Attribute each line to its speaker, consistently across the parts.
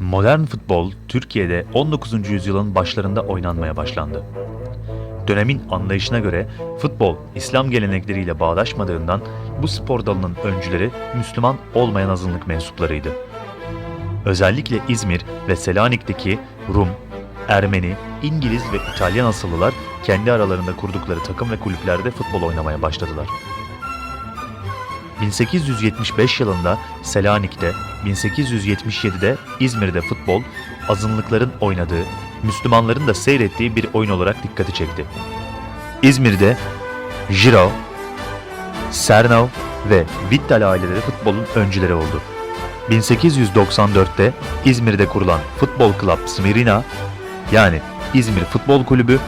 Speaker 1: Modern futbol Türkiye'de 19. yüzyılın başlarında oynanmaya başlandı. Dönemin anlayışına göre futbol İslam gelenekleriyle bağdaşmadığından bu spor dalının öncüleri Müslüman olmayan azınlık mensuplarıydı. Özellikle İzmir ve Selanik'teki Rum, Ermeni, İngiliz ve İtalyan asıllılar kendi aralarında kurdukları takım ve kulüplerde futbol oynamaya başladılar. 1875 yılında Selanik'te, 1877'de İzmir'de futbol, azınlıkların oynadığı, Müslümanların da seyrettiği bir oyun olarak dikkati çekti. İzmir'de Jirau, Sernau ve Vittal aileleri futbolun öncüleri oldu. 1894'te İzmir'de kurulan Futbol Club Smirina, yani İzmir Futbol Kulübü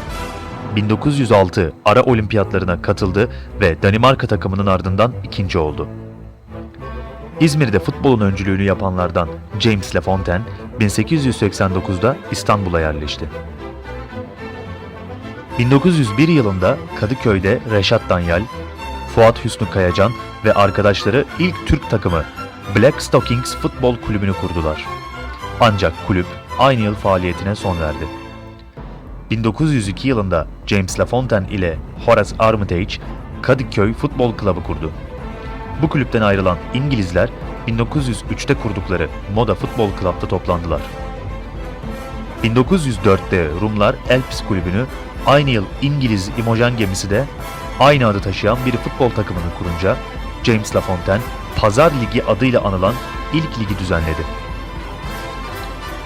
Speaker 1: 1906 ara olimpiyatlarına katıldı ve Danimarka takımının ardından ikinci oldu. İzmir'de futbolun öncülüğünü yapanlardan James Lafontaine 1889'da İstanbul'a yerleşti. 1901 yılında Kadıköy'de Reşat Danyal, Fuat Hüsnü Kayacan ve arkadaşları ilk Türk takımı Black Stockings Futbol Kulübü'nü kurdular. Ancak kulüp aynı yıl faaliyetine son verdi. 1902 yılında James Lafontaine ile Horace Armitage Kadıköy Futbol Klubu kurdu. Bu kulüpten ayrılan İngilizler 1903'te kurdukları Moda Futbol Club'da toplandılar. 1904'te Rumlar Elps Kulübü'nü aynı yıl İngiliz Imogen gemisi de aynı adı taşıyan bir futbol takımını kurunca James Lafontaine Pazar Ligi adıyla anılan ilk ligi düzenledi.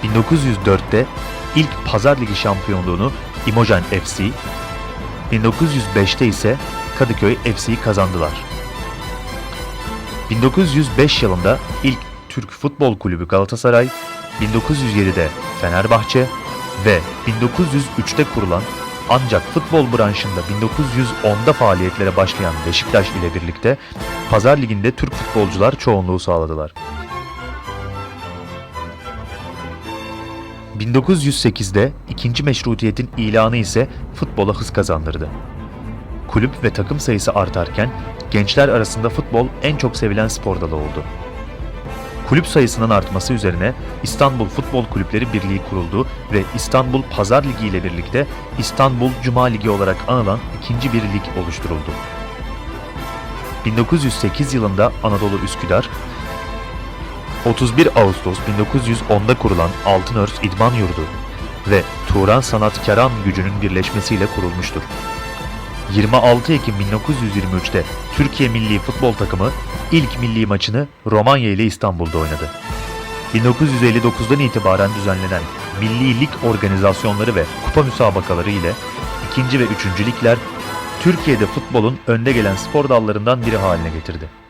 Speaker 1: 1904'te ilk Pazar Ligi şampiyonluğunu Imogen FC, 1905'te ise Kadıköy FC'yi kazandılar. 1905 yılında ilk Türk Futbol Kulübü Galatasaray, 1907'de Fenerbahçe ve 1903'te kurulan ancak futbol branşında 1910'da faaliyetlere başlayan Beşiktaş ile birlikte Pazar Ligi'nde Türk futbolcular çoğunluğu sağladılar. 1908'de ikinci meşrutiyetin ilanı ise futbola hız kazandırdı. Kulüp ve takım sayısı artarken gençler arasında futbol en çok sevilen spor dalı oldu. Kulüp sayısının artması üzerine İstanbul Futbol Kulüpleri Birliği kuruldu ve İstanbul Pazar Ligi ile birlikte İstanbul Cuma Ligi olarak anılan ikinci bir lig oluşturuldu. 1908 yılında Anadolu Üsküdar, 31 Ağustos 1910'da kurulan Altınörs İdman Yurdu ve Turan Sanatkaran gücünün birleşmesiyle kurulmuştur. 26 Ekim 1923'te Türkiye Milli Futbol Takımı ilk milli maçını Romanya ile İstanbul'da oynadı. 1959'dan itibaren düzenlenen milli lig organizasyonları ve kupa müsabakaları ile ikinci ve üçüncü ligler Türkiye'de futbolun önde gelen spor dallarından biri haline getirdi.